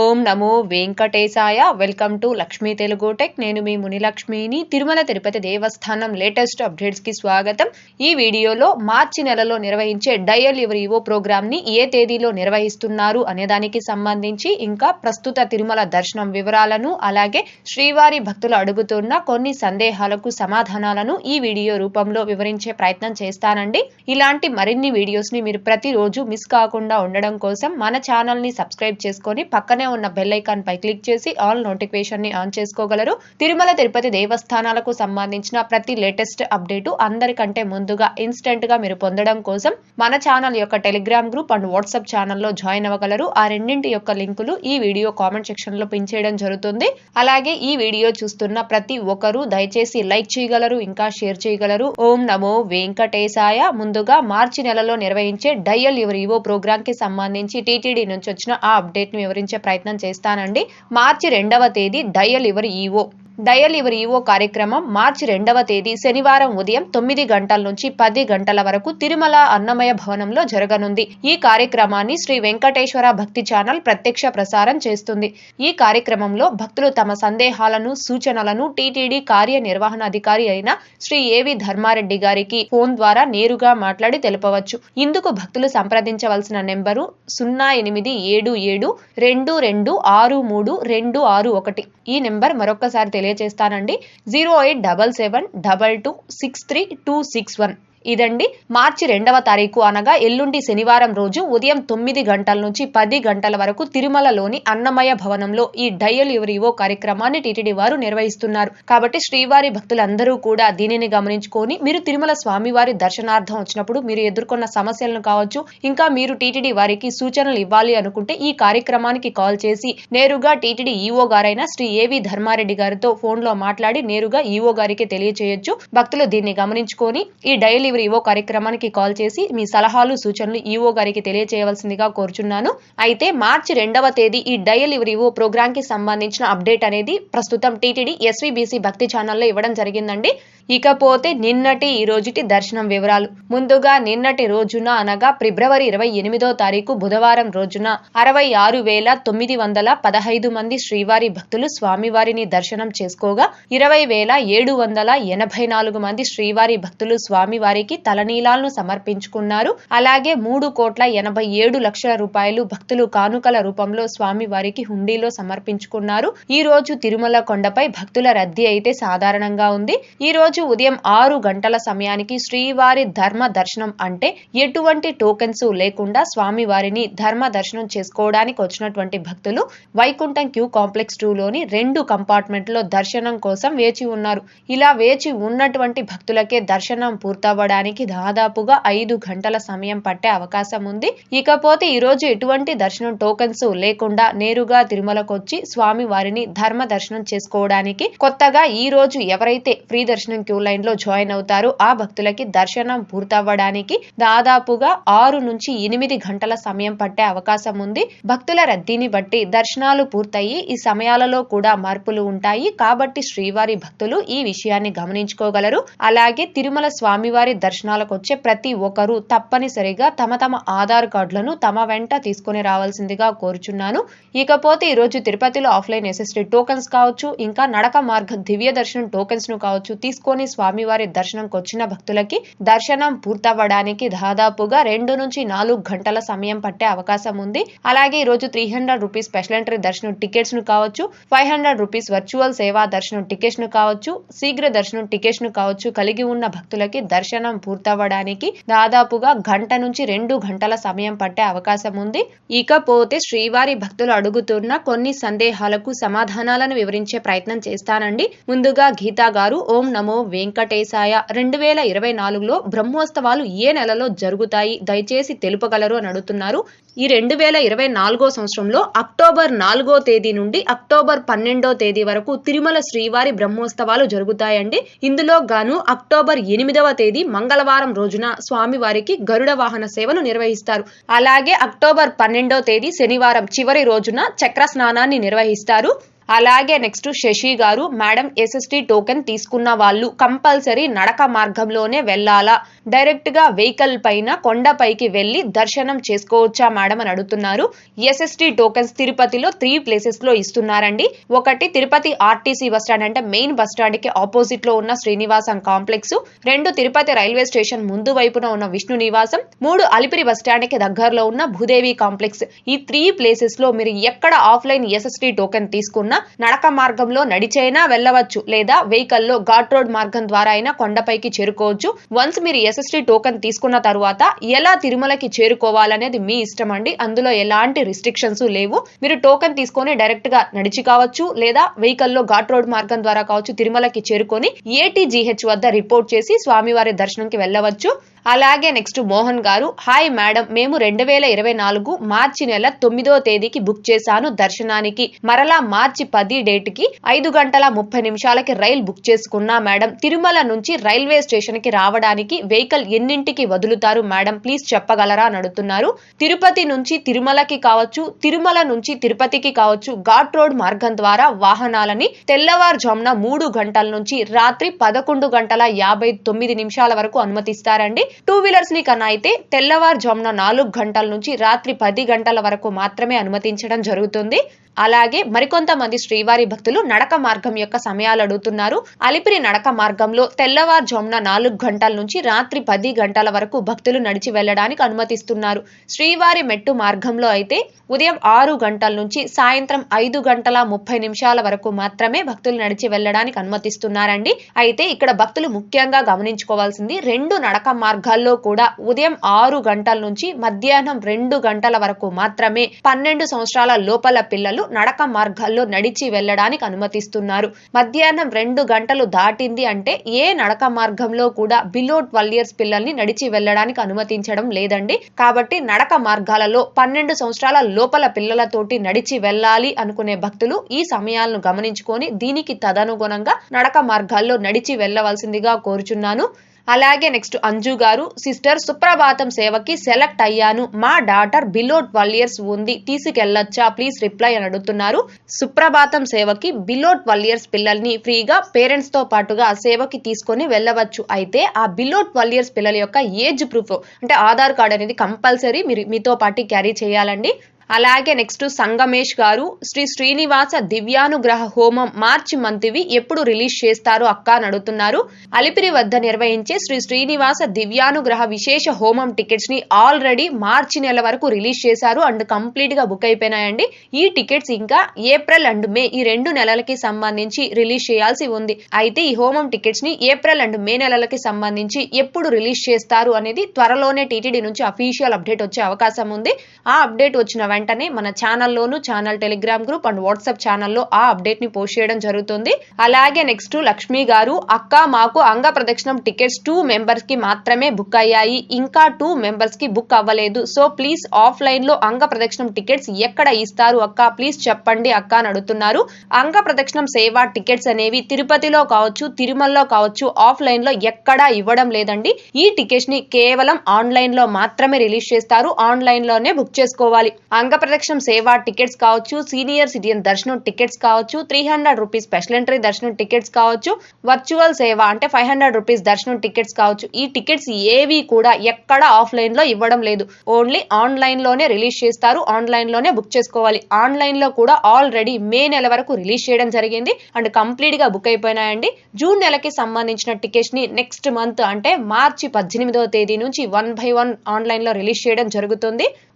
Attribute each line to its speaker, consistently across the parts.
Speaker 1: ఓం నమో వెంకటేశాయ. Welcome to Lakshmi Telugu tech నేను మీ మునిలక్ష్మిని. తిరుమల తిరుపతి దేవస్థానం లేటెస్ట్ అప్డేట్స్కి స్వాగతం. ఈ వీడియోలో మార్చి నెలలో నిర్వహించే డయల్ యువర్ ఈవో ప్రోగ్రామ్ని ఏ తేదీలో నిర్వహిస్తున్నారు అనే దానికి సంబంధించి ఇంకా ప్రస్తుత తిరుమల దర్శనం వివరాలను అలాగే శ్రీవారి భక్తులు అడుగుతున్న కొన్ని సందేహాలకు సమాధానాలను ఈ వీడియో రూపంలో వివరించే ప్రయత్నం చేస్తానండి. ఇలాంటి మరిన్ని వీడియోస్ని మీరు ప్రతిరోజు మిస్ కాకుండా ఉండడం కోసం మన ఛానల్ని సబ్స్క్రైబ్ చేసుకొని పక్కన ఉన్న బెల్ ఐకాన్ పై క్లిక్ చేసి ఆల్ నోటిఫికేషన్ని ఆన్ చేసుకోగలరు. తిరుమల తిరుపతి దేవస్థానాలకు సంబంధించిన ప్రతి లేటెస్ట్ అప్డేట్ అందరికంటే ముందుగా ఇన్స్టెంట్గా మీరు పొందడం కోసం మన ఛానల్ యొక్క టెలిగ్రామ్ గ్రూప్ అండ్ వాట్సాప్ ఛానల్లో జాయిన్ అవ్వగలరు. ఆ రెండింటి యొక్క లింకులు ఈ వీడియో కామెంట్ సెక్షన్లో పిన్ చేయడం జరుగుతుంది. అలాగే ఈ వీడియో చూస్తున్న ప్రతి ఒక్కరూ దయచేసి లైక్ చేయగలరు ఇంకా షేర్ చేయగలరు. ఓం నమో వెంకటేశాయ. ముందుగా మార్చి నెలలో నిర్వహించే డయల్ యువర్ ఈవో ప్రోగ్రామ్కి సంబంధించి టీటీడీ నుంచి వచ్చిన ఆ అప్డేట్ని వివరించే ప్రయత్నం చేస్తానండి. మార్చి రెండవ తేదీ dial your EO. Dial your EO కార్యక్రమం మార్చి రెండవ తేదీ శనివారం ఉదయం తొమ్మిది గంటల నుంచి పది గంటల వరకు తిరుమల అన్నమయ భవనంలో జరగనుంది. ఈ కార్యక్రమాన్ని శ్రీ వెంకటేశ్వర భక్తి ఛానల్ ప్రత్యక్ష ప్రసారం చేస్తుంది. ఈ కార్యక్రమంలో భక్తులు తమ సందేహాలను సూచనలను టీటీడీ కార్యనిర్వహణాధికారి అయిన శ్రీ ఏవి ధర్మారెడ్డి గారికి ఫోన్ ద్వారా నేరుగా మాట్లాడి తెలుపవచ్చు. ఇందుకు భక్తులు సంప్రదించవలసిన నెంబరు సున్నా ఎనిమిది ఏడు ఏడు రెండు రెండు ఆరు మూడు రెండు ఆరు ఒకటి. ఈ నెంబర్ మరొకసారి తెలియజేస్తానండి. Zero eight double seven double two six three two six one. ఇదండి మార్చి రెండవ తారీఖు అనగా ఎల్లుండి శనివారం రోజు ఉదయం తొమ్మిది గంటల నుంచి పది గంటల వరకు తిరుమలలోని అన్నమయ భవనంలో ఈ డయల్ ఎవరివో కార్యక్రమాన్ని టీటీడీ వారు నిర్వహిస్తున్నారు. కాబట్టి శ్రీవారి భక్తులందరూ కూడా దీనిని గమనించుకొని మీరు తిరుమల స్వామివారి దర్శనార్థం వచ్చినప్పుడు మీరు ఎదుర్కొన్న సమస్యలను కావచ్చు ఇంకా మీరు టీటీడీ వారికి సూచనలు ఇవ్వాలి అనుకుంటే ఈ కార్యక్రమానికి కాల్ చేసి నేరుగా టీటీడీ ఈఓ గారైన శ్రీ ఏవి ధర్మారెడ్డి గారితో ఫోన్లో మాట్లాడి నేరుగా ఈఓ గారికి తెలియచేయొచ్చు. భక్తులు దీన్ని గమనించుకొని ఈ డైలీ ఈవో కార్యక్రమానికి కాల్ చేసి మీ సలహాలు సూచనలు ఈఓ గారికి తెలియజేయవలసిందిగా కోరుచున్నాను. అయితే మార్చి రెండవ తేదీ ఈ డయల్ ఈవో ప్రోగ్రామ్కి సంబంధించిన అప్డేట్ అనేది ప్రస్తుతం టీటీడీ ఎస్వీబీసీ భక్తి ఛానల్లో ఇవ్వడం జరిగిందండి. ఇకపోతే నిన్నటి ఈ రోజుటి దర్శనం వివరాలు. ముందుగా నిన్నటి రోజున అనగా ఫిబ్రవరి ఇరవై ఎనిమిదో తారీఖు బుధవారం రోజున అరవై ఆరు వేల తొమ్మిది వందల పదహైదు మంది శ్రీవారి భక్తులు స్వామివారిని దర్శనం చేసుకోగా ఇరవై వేల ఏడు వందల ఎనభై నాలుగు మంది శ్రీవారి భక్తులు స్వామివారికి తలనీలాలను సమర్పించుకున్నారు. అలాగే మూడు కోట్ల ఎనభై ఏడు లక్షల రూపాయలు భక్తులు కానుకల రూపంలో స్వామివారికి హుండీలో సమర్పించుకున్నారు. ఈ రోజు తిరుమల కొండపై భక్తుల రద్దీ అయితే సాధారణంగా ఉంది. ఈ రోజు ఉదయం ఆరు గంటల సమయానికి శ్రీవారి ధర్మ దర్శనం అంటే ఎటువంటి టోకెన్స్ లేకుండా స్వామివారిని ధర్మ దర్శనం చేసుకోవడానికి వచ్చినటువంటి భక్తులు వైకుంఠం క్యూ కాంప్లెక్స్ టూ లోని రెండు కంపార్ట్మెంట్లో దర్శనం కోసం వేచి ఉన్నారు. ఇలా వేచి ఉన్నటువంటి భక్తులకే దర్శనం పూర్తవ్వడానికి దాదాపుగా ఐదు గంటల సమయం పట్టే అవకాశం ఉంది. ఇకపోతే ఈ రోజు ఎటువంటి దర్శనం టోకెన్స్ లేకుండా నేరుగా తిరుమలకొచ్చి స్వామి వారిని ధర్మ దర్శనం చేసుకోవడానికి కొత్తగా ఈ రోజు ఎవరైతే ఫ్రీ దర్శనం క్యూ లైన్లో జాయిన్ అవుతారు. ఆ భక్తులకి దర్శనం పూర్తవ్వడానికి దాదాపుగా ఆరు నుంచి ఎనిమిది గంటల సమయం పట్టే అవకాశం ఉంది. భక్తుల రద్దీని బట్టి దర్శనాలు పూర్తయి ఈ సమయాలలో కూడా మార్పులు ఉంటాయి. కాబట్టి శ్రీవారి భక్తులు ఈ విషయాన్ని గమనించుకోగలరు. అలాగే తిరుమల స్వామివారి దర్శనాలకు వచ్చే ప్రతి ఒక్కరూ తప్పనిసరిగా తమ తమ ఆధార్ కార్డులను తమ వెంట తీసుకుని రావాల్సిందిగా కోరుచున్నాను. ఇకపోతే ఈ రోజు తిరుపతిలో ఆఫ్లైన్ ఎస్ఎస్టీ టోకెన్స్ కావచ్చు ఇంకా నడక మార్గ దివ్య దర్శనం టోకెన్స్ను కావచ్చు తీసుకొని స్వామివారి దర్శనంకి వచ్చిన భక్తులకి దర్శనం పూర్తవ్వడానికి దాదాపుగా రెండు నుంచి నాలుగు గంటల సమయం పట్టే అవకాశం ఉంది. అలాగే ఈ రోజు three hundred rupees special entry దర్శనం టికెట్స్ను కావచ్చు ఫైవ్ హండ్రెడ్ రూపీస్ వర్చువల్ సేవా దర్శనం టికెట్స్ను కావచ్చు శీఘ్ర దర్శనం టికెట్స్ను కావచ్చు కలిగి ఉన్న భక్తులకి దర్శనం పూర్తవ్వడానికి దాదాపుగా గంట నుంచి రెండు గంటల సమయం పట్టే అవకాశం ఉంది. ఇకపోతే శ్రీవారి భక్తులు అడుగుతున్న కొన్ని సందేహాలకు సమాధానాలను వివరించే ప్రయత్నం చేస్తానండి. ముందుగా గీతా గారు ఓం నమో వెంకటేశాయ. రెండు వేల ఇరవై నాలుగులో బ్రహ్మోత్సవాలు ఏ నెలలో జరుగుతాయి? దయచేసి తెలుపగలరు అని అడుగుతున్నారు. ఈ రెండు వేల ఇరవై నాలుగో సంవత్సరంలో అక్టోబర్ నాలుగో తేదీ నుండి అక్టోబర్ పన్నెండో తేదీ వరకు తిరుమల శ్రీవారి బ్రహ్మోత్సవాలు జరుగుతాయండి. ఇందులో గాను అక్టోబర్ ఎనిమిదవ తేదీ మంగళవారం రోజున స్వామివారికి గరుడ వాహన సేవను నిర్వహిస్తారు. అలాగే అక్టోబర్ పన్నెండో తేదీ శనివారం చివరి రోజున చక్ర స్నానాన్ని నిర్వహిస్తారు. అలాగే నెక్స్ట్ శశి గారు మేడం ఎస్ఎస్టి టోకెన్ తీసుకున్న వాళ్ళు కంపల్సరీ నడక మార్గంలోనే వెళ్ళాలా? డైరెక్ట్గా వెహికల్ పైన కొండపైకి వెళ్ళి దర్శనం చేసుకోవచ్చా మేడం అని అడుగుతున్నారు. ఎస్ఎస్టి టోకెన్స్ తిరుపతిలో త్రీ ప్లేసెస్లో ఇస్తున్నారండి. ఒకటి తిరుపతి ఆర్టీసీ బస్ స్టాండ్ అంటే మెయిన్ బస్ స్టాండ్కి ఆపోజిట్లో ఉన్న శ్రీనివాసం కాంప్లెక్స్ రెండు తిరుపతి రైల్వే స్టేషన్ ముందు వైపున ఉన్న విష్ణు నివాసం. మూడు అలిపిరి బస్ స్టాండ్కి దగ్గరలో ఉన్న భూదేవి కాంప్లెక్స్ ఈ త్రీ ప్లేసెస్లో మీరు ఎక్కడ ఆఫ్లైన్ ఎస్ఎస్టి టోకెన్ తీసుకున్నా నడక మార్గంలో నడిచైనా వెళ్ళవచ్చు లేదా వెహికల్లో ఘాట్ రోడ్ మార్గం ద్వారా అయినా కొండపైకి చేరుకోవచ్చు. వన్స్ మీరు ఎస్ఎస్టి టోకెన్ తీసుకున్న తర్వాత ఎలా తిరుమలకి చేరుకోవాలనేది మీ ఇష్టం అండి. అందులో ఎలాంటి రిస్ట్రిక్షన్స్ లేవు. మీరు టోకెన్ తీసుకొని డైరెక్ట్గా నడిచి కావచ్చు లేదా వెహికల్లో ఘాట్ రోడ్ మార్గం ద్వారా కావచ్చు తిరుమలకి చేరుకొని ఏటీజీహెచ్ వద్ద రిపోర్ట్ చేసి స్వామివారి దర్శనంకి వెళ్ళవచ్చు. అలాగే నెక్స్ట్ మోహన్ గారు హాయ్ మేడం మేము రెండు వేల ఇరవై నాలుగు మార్చి నెల తొమ్మిదో తేదీకి బుక్ చేశాను దర్శనానికి. మరలా మార్చి పది డేట్కి ఐదు గంటల ముప్పై నిమిషాలకి రైలు బుక్ చేసుకున్నా మేడం. తిరుమల నుంచి రైల్వే స్టేషన్కి రావడానికి వెహికల్ ఎన్నింటికి వదులుతారు మేడం? ప్లీజ్ చెప్పగలరా? అని అడుగుతున్నారు. తిరుపతి నుంచి తిరుమలకి కావచ్చు తిరుమల నుంచి తిరుపతికి కావచ్చు ఘాట్ రోడ్ మార్గం ద్వారా వాహనాలని తెల్లవారుజామున మూడు గంటల నుంచి రాత్రి పదకొండు గంటల యాభై తొమ్మిది నిమిషాల వరకు అనుమతిస్తారండి. టూ వీలర్స్ని కన్నా అయితే తెల్లవారుజామున నాలుగు గంటల నుంచి రాత్రి పది గంటల వరకు మాత్రమే అనుమతించడం జరుగుతుంది. అలాగే మరికొంతమంది శ్రీవారి భక్తులు నడక మార్గం యొక్క సమయాలు అడుగుతున్నారు. అలిపిరి నడక మార్గంలో తెల్లవారుజామున నాలుగు గంటల నుంచి రాత్రి పది గంటల వరకు భక్తులు నడిచి వెళ్ళడానికి అనుమతిస్తున్నారు. శ్రీవారి మెట్టు మార్గంలో అయితే ఉదయం ఆరు గంటల నుంచి సాయంత్రం ఐదు గంటల ముప్పై నిమిషాల వరకు మాత్రమే భక్తులు నడిచి వెళ్ళడానికి అనుమతిస్తున్నారండి. అయితే ఇక్కడ భక్తులు ముఖ్యంగా గమనించుకోవాల్సింది రెండు నడక మార్గాల్లో కూడా ఉదయం ఆరు గంటల నుంచి మధ్యాహ్నం రెండు గంటల వరకు మాత్రమే పన్నెండు సంవత్సరాల లోపల పిల్లలు నడక మార్గాల్లో నడిచి వెళ్ళడానికి అనుమతిస్తున్నారు. మధ్యాహ్నం రెండు గంటలు దాటింది అంటే ఏ నడక మార్గంలో కూడా బిలో ట్వెల్వ్ ఇయర్స్ పిల్లల్ని నడిచి వెళ్ళడానికి అనుమతించడం లేదండి. కాబట్టి నడక మార్గాలలో పన్నెండు సంవత్సరాల లోపల పిల్లలతోటి నడిచి వెళ్ళాలి అనుకునే భక్తులు ఈ సమయాలను గమనించుకొని దీనికి తదనుగుణంగా నడక మార్గాల్లో నడిచి వెళ్ళవలసిందిగా కోరుచున్నాను. అలాగే నెక్స్ట్ అంజు గారు సిస్టర్ సుప్రభాతం సేవకి సెలెక్ట్ అయ్యాను. మా డాటర్ బిలో ట్వెల్వ్ ఇయర్స్ ఉంది. తీసుకెళ్ళొచ్చా ప్లీజ్ రిప్లై అని అడుగుతున్నారు. సుప్రభాతం సేవకి బిలో ట్వెల్వ్ ఇయర్స్ పిల్లల్ని ఫ్రీగా పేరెంట్స్తో పాటుగా సేవకి తీసుకొని వెళ్ళవచ్చు. అయితే ఆ బిలో ట్వెల్వ్ ఇయర్స్ పిల్లల యొక్క ఏజ్ ప్రూఫ్ అంటే ఆధార్ కార్డ్ అనేది కంపల్సరీ మీరు మీతో పాటు క్యారీ చేయాలండి. అలాగే నెక్స్ట్ సంగమేష్ గారు శ్రీ శ్రీనివాస దివ్యానుగ్రహ హోమం మార్చి మంత్వి ఎప్పుడు రిలీజ్ చేస్తారు అక్క అని అడుగుతున్నారు. అలిపిరి వద్ద నిర్వహించే శ్రీ శ్రీనివాస దివ్యానుగ్రహ విశేష హోమం టికెట్స్ని ఆల్రెడీ మార్చి నెల వరకు రిలీజ్ చేశారు. అండ్ కంప్లీట్గా బుక్ అయిపోయినాయండి. ఈ టికెట్స్ ఇంకా ఏప్రిల్ అండ్ మే ఈ రెండు నెలలకి సంబంధించి రిలీజ్ చేయాల్సి ఉంది. అయితే ఈ హోమం టికెట్స్ని ఏప్రిల్ అండ్ మే నెలలకి సంబంధించి ఎప్పుడు రిలీజ్ చేస్తారు అనేది త్వరలోనే టీటీడీ నుంచి అఫీషియల్ అప్డేట్ వచ్చే అవకాశం ఉంది. ఆ అప్డేట్ వచ్చిన వెంటనే మన ఛానల్లోను channel Telegram group and WhatsApp ఛానల్లో ఆ అప్డేట్ని పోస్ట్ చేయడం జరుగుతుంది. అలాగే నెక్స్ట్ లక్ష్మి గారు అక్క మాకు అంగ ప్రదక్షిణం టికెట్స్ టూ మెంబర్స్కి మాత్రమే బుక్ అయ్యాయి. ఇంకా టూ మెంబర్స్కి బుక్ అవ్వలేదు. సో ప్లీజ్ ఆఫ్లైన్లో అంగ ప్రదక్షిణం టికెట్స్ ఎక్కడ ఇస్తారు? అక్క ప్లీజ్ చెప్పండి అక్క అని అడుగుతున్నారు. అంగ ప్రదక్షిణం సేవా టికెట్స్ అనేవి తిరుపతిలో కావచ్చు తిరుమలలో కావచ్చు ఆఫ్లైన్లో ఎక్కడా ఇవ్వడం లేదండి. ఈ టికెట్స్ని కేవలం ఆన్లైన్లో మాత్రమే రిలీజ్ చేస్తారు. ఆన్లైన్లోనే బుక్ చేసుకోవాలి. అంగ ప్రదక్షిణం సేవ టికెట్స్ కావచ్చు సీనియర్ సిటిజన్ దర్శనం టికెట్స్ కావచ్చు three hundred rupees special entry దర్శనం టికెట్స్ కావచ్చు వర్చువల్ సేవ అంటే ఫైవ్ హండ్రెడ్ రూపీస్ దర్శనం టికెట్స్ కావచ్చు. ఈ టికెట్స్ ఏవి కూడా ఎక్కడ ఆఫ్లైన్లో ఇవ్వడం లేదు. ఓన్లీ ఆన్లైన్లోనే రిలీజ్ చేస్తారు. ఆన్లైన్లోనే బుక్ చేసుకోవాలి. ఆన్లైన్లో కూడా ఆల్రెడీ మే నెల వరకు రిలీజ్ చేయడం జరిగింది. అండ్ కంప్లీట్గా బుక్ అయిపోయినాయండి. జూన్ నెలకి సంబంధించిన టికెట్స్ని నెక్స్ట్ మంత్ అంటే మార్చి పద్దెనిమిదవ తేదీ నుంచి వన్ బై వన్ ఆన్లైన్లో రిలీజ్ చేయడం జరుగుతుంది.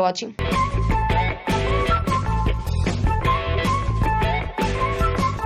Speaker 1: watching.